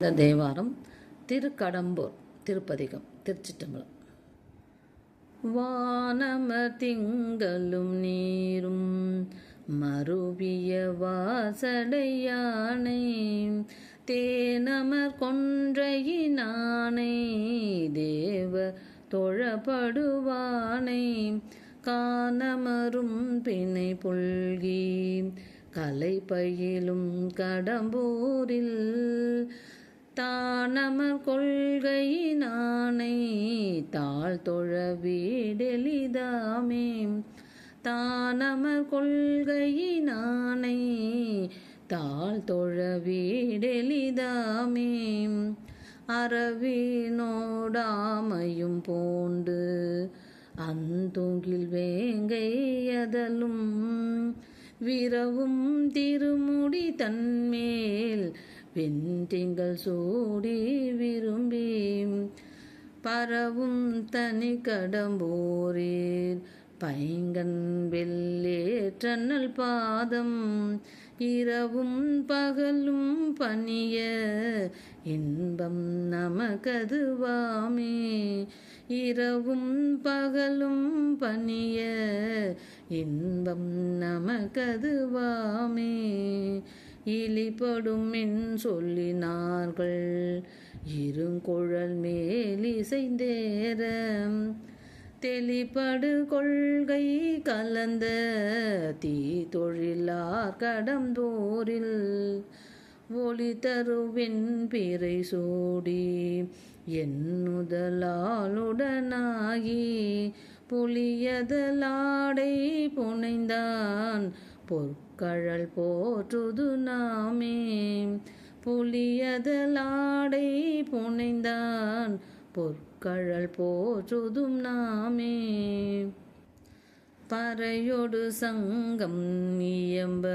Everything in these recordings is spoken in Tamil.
இந்த தேவாரம் திருக்கடம்பூர் திருப்பதிகம் திருச்சிட்டம்பலம் வானமர் திங்களும் நீரும் மருவிய வாசடையானை தேனமர் கொன்றையினானை தேவ தொழப்படுவானை காணமரும் பிணை புல்கி கலை பயிலும் கடம்பூரில் தானமர் கொள்கையினானை தாழ் தொழ வீடெளிதாமே தானமர் கொள்கையினானை தாழ் தொழ வீடெளிதாமே அறவினோடாமையும் போண்டு அந்துகில் வேங்கையதலும் விரவும் திருமுடி தன்மேல் வெண்திங்கள் சூடி விரும்பி பரவும் தனி கடம்போரீர். பைங்கன் வெள்ளேற்றனல் பாதம். இரவும் பகலும் பணிய இன்பம் நமக்கதுவாமே. இரவும் பகலும் பணிய இன்பம் நமக்கதுவாமே. இழிபடும் என் சொல்லினார்கள் இருங்குழல் மேலிசைந்தேர தெளிபடு கொள்கை கலந்த தீ தொழிலார் கடந்தோரில் ஒளி தருவின் பிறை சூடி என்னுதலாளுடனாகி புலியதலாடை புனைந்தான். பொற்கழல் போற்றுது நாமே. புலியதலாடை புனைந்தான் பொற்கழல் போற்றுதும் நாமே. பறையொடு சங்கம் இயம்ப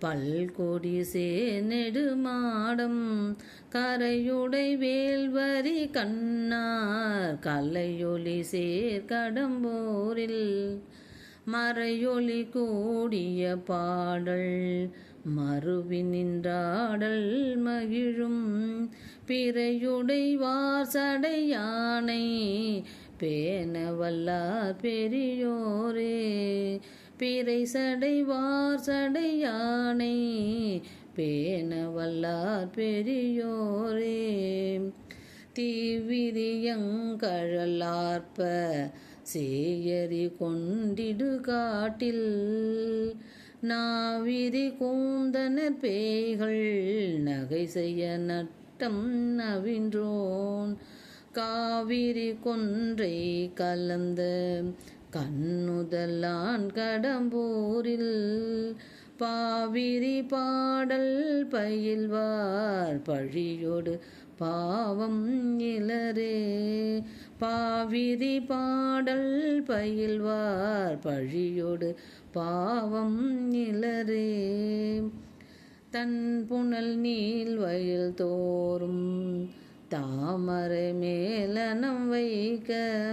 பல்கொடி சேநெடுமாடம் கரையுடை வேல்வரி கண்ணார் கலையொலி சேர்க்கடம்போரில் மறையொலி கூடிய பாடல் மறுவி நின்றாடல் மகிழும். பிறையுடைவார் சடையானை பேணவல்லார் பெரியோரே. பிறை சடைவார் சடையானை பேணவல்லார் பெரியோரே. தீவிரியங்கழலார்ப்ப சேயறி கொண்டிடு காட்டில் நாவிரி கூந்தனர் பேய்கள் நகை செய்ய நட்டம் நவின்றோன். காவிரி கொன்றை கலந்த கண்ணுதலான் கடம்பூரில் பாவிரி பாடல் பயில்வார் பழியோடு பாவம் இலரே. பாவிரி பாடல் பயில்வார் பழியோடு பாவம் இலரே. தன் புனல் நீல் வயல் தோறும் தாமரை மேலனம் வைக்க.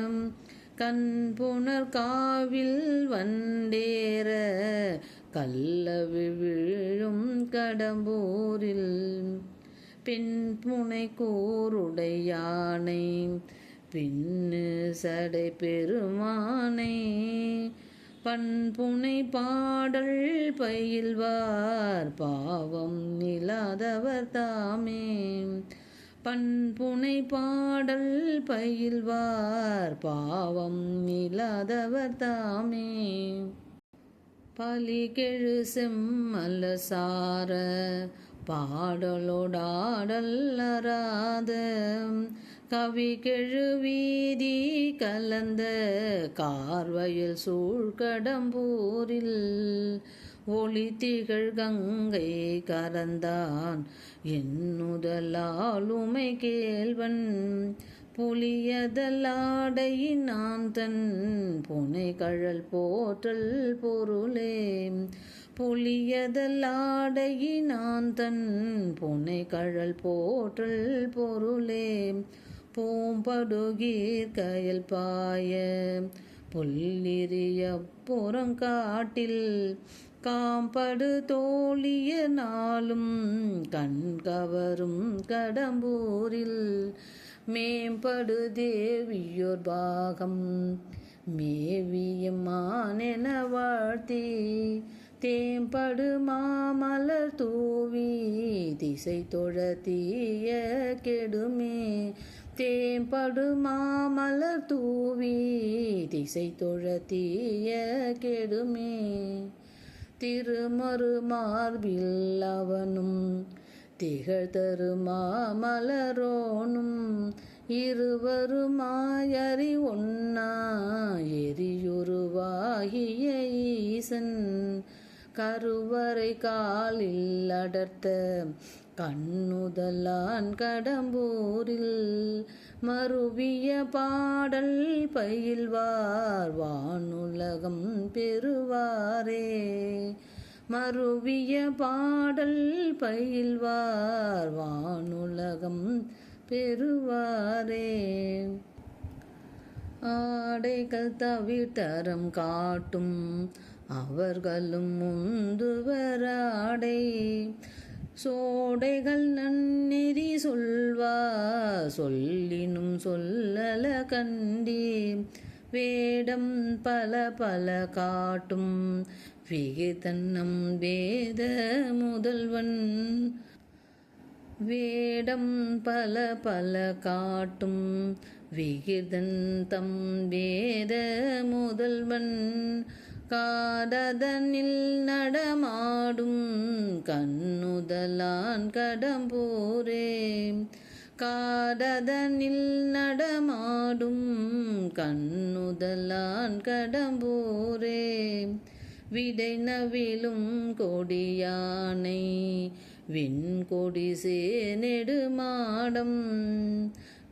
கண் புனர் காவில் வண்டேற. கல்லவி விழும் கடம்பூரில் பின் புனை கூருடையானை பின்னு சடை பெருமானை பண்புனை பாடல் பயில்வார் பாவம் இல்லாதவர் தாமே பண்புனை பாடல் பயில்வார் பாவம் இல்லாதவர் தாமே. பலிகெழு செம்மல்ல சார பாடலோடாடல்லராத கவி கெழுவீதி கலந்த கார்வயல் சூழ்கடம்பூரில் ஒளி திகழ் கங்கை கரந்தான். என்னுதலாலுமை கேள்வன் புலியதலாடையினான் தன் புனை கழல் போற்றல் பொருளே புலியதலாடையினான் தன் புனை கழல் போற்றல் பொருளே. பூம்படுகீர் கயல் பாய புல்லிரிய புறங்காட்டில் காம்படு தோழிய நாளும் கண் கவரும் கடம்பூரில் மேம்படு தேவியோர் பாகம் மேவியமானென வாழ்த்தி தேம்படு மாமலர் தூவி திசை தொழத்திய கெடுமே. தேம்படு மாமலர் தூவி திசை தொழத்திய கெடுமே. திருமறு மார்பில் அவனும் திகழ்தரு மாமலரோனும் இருவருமாயறி ஒன்னா எரியுருவாகிய ஈசன். கருவறை காலில் அடர்த்த கண்ணுதலான் கடம்பூரில் மறுவிய பாடல் பயில்வார். வானுலகம் பெறுவாரே. மறுவிய பாடல் பயில்வார். வானுலகம் பெறுவாரே. ஆடைகள் தவிர்த்தரம் காட்டும் அவர்களும் முந்துவராடை சோடைகள் நன்னெறி சொல்வா சொல்லினும் சொல்லல கண்டி. வேடம் பல பல காட்டும் விகிதன்னம் வேத முதல்வன். வேடம் பல பல காட்டும் விகிதன் தம் வேத முதல்வன். காததனில் நடமாடும் கண்ணுதலான் கடம்பூரே. காததனில் நடமாடும் கண்ணுதலான் கடம்பூரே. விடை நவிலும் கொடியானை விண்கொடி சேனெடுமாடம்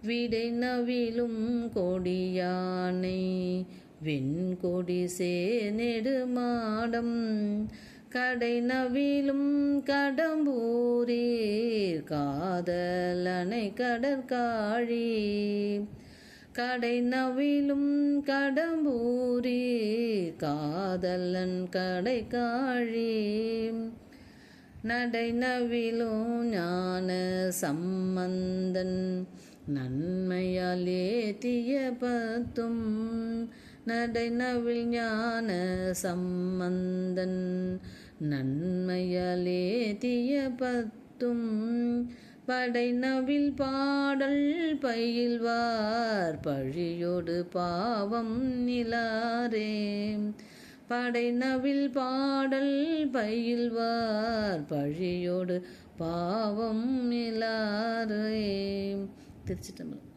விடை நவிலும் கொடியானை வெண்கொடி நெடுமாடம் கடை நவிலும் கடம்பூரீர் காதலனை கடற்காழி கடை நவிலும் கடம்பூரீர் காதலன் கடை காழி நடை நவிலும் ஞான சம்பந்தன் நன்மையால் ஏத்திய பத்தும் நடை ஞான சம்பந்தன் நன்மையலேதிய பத்தும் படைநவில் பாடல் பயில்வார் பழியோடு பாவம் நிலாரே. படைநவில் பாடல் பயில்வார் பழியோடு பாவம் நிலாரே. திருச்சிட்டம்பலம்